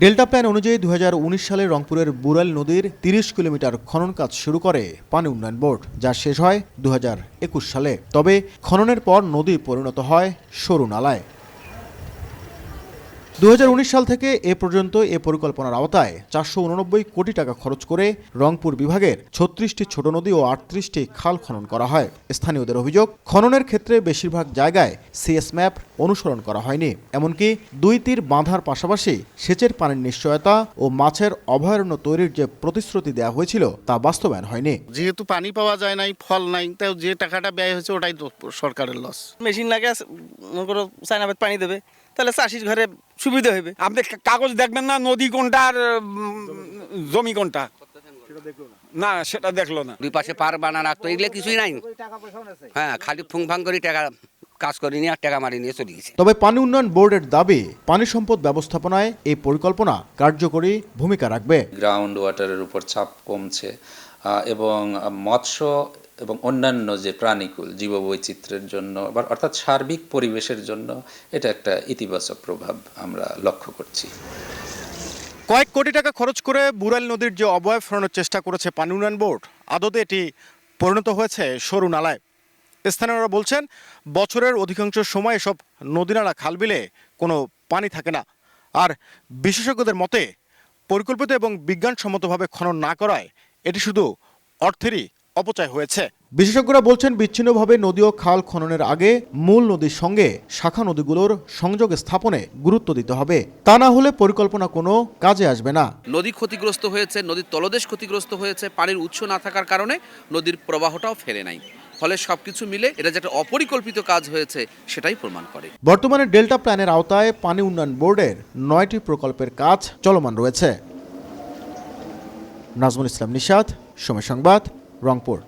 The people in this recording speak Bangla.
ডেল্টা প্ল্যান অনুযায়ী দুহাজার উনিশ সালে রংপুরের বুরাল নদীর তিরিশ কিলোমিটার খনন কাজ শুরু করে পানি উন্নয়ন বোর্ড, যা শেষ হয় দুহাজার একুশ সালে। তবে খননের পর নদী পরিণত হয় সরু নালায়। দুই হাজার উনিশ সাল থেকে এ পর্যন্ত এ পরিকল্পনার আওতায় চারশো উননব্বই কোটি টাকা খরচ করে রংপুর বিভাগের ছত্রিশটি ছোট নদী ও আটত্রিশটি খাল খনন করা হয়। স্থানীয়দের অভিযোগ খননের ক্ষেত্রে বেশিরভাগ জায়গায় সিএস ম্যাপ অনুসরণ করা হয়নি। এমনকি দুই তীর বাঁধার পাশাপাশি সেচের পানির নিশ্চয়তা ও মাছের অভয়ারণ্য তৈরির যে প্রতিশ্রুতি দেওয়া হয়েছিল তা বাস্তবায়ন হয়নি। যেহেতু পানি পাওয়া যায় নাই ফল নাই তাই যে টাকাটা ব্যয় হয়েছে ওটাই সরকারের লস মেশিন লাগে মনে করো পানি দেবে। তাহলে চাষির ঘরে সুবিধা হবে আপনি কাগজ দেখবেন না নদী কোনটা আর জমি কোনটা? না সেটা দেখল না। দুই পাশে পার বানা রাখতো এগুলো কিছুই নাই। হ্যাঁ খালি ফুং ফাং করে টাকা কাজ করে নিয়ে আর টাকা মারি নিয়ে চলে গেছে। তবে পানি উন্নয়ন বোর্ডের দাবি পানি সম্পদ ব্যবস্থাপনায় এই পরিকল্পনা কার্যকরী ভূমিকা রাখবে। গ্রাউন্ড ওয়াটারের উপর চাপ কমছে এবং মৎস্য এবং অন্যান্য যে প্রাণীকুল, জীববৈচিত্র্যের জন্য, বা অর্থাৎ সার্বিক পরিবেশের জন্য, এটা একটা ইতিবাচক প্রভাব আমরা লক্ষ্য করছি। কয়েক কোটি টাকা খরচ করে বুড়াল নদীর যে অবয়ব ফেরানোর চেষ্টা করেছে পানি উন্নয়ন বোর্ড, আদতে এটি পরিণত হয়েছে সরু নালায়। স্থানীয়রা বলছেন, বছরের অধিকাংশ সময় এসব নদীনালা খালবিলে কোনো পানি থাকে না। আর বিশেষজ্ঞদের মতে, পরিকল্পিত এবং বিজ্ঞানসম্মতভাবে খনন না করায় এটি শুধু অর্থেরই অপচয় হয়েছে। বিশেষজ্ঞরা বলছেন বিচ্ছিন্নভাবে নদী ও খাল খননের আগে মূল নদীর সঙ্গে শাখা নদীগুলোর সংযোগ স্থাপনে গুরুত্ব দিতে হবে। তা না হলে পরিকল্পনা কোনো কাজে আসবে না। নদী ক্ষতিগ্রস্ত হয়েছে নদীর তলদেশ ক্ষতিগ্রস্ত হয়েছে পানির উৎস না থাকার কারণে নদীর প্রবাহটাও ফেরে নাই। ফলে সবকিছু মিলে এটা যে একটা অপরিকল্পিত কাজ হয়েছে সেটাই প্রমাণ করে। বর্তমানে ডেল্টা প্ল্যানের আওতায় পানি উন্নয়ন বোর্ডের নয়টি প্রকল্পের কাজ চলমান রয়েছে। নাজমুল ইসলাম নিশাদ সময় সংবাদ রংপুর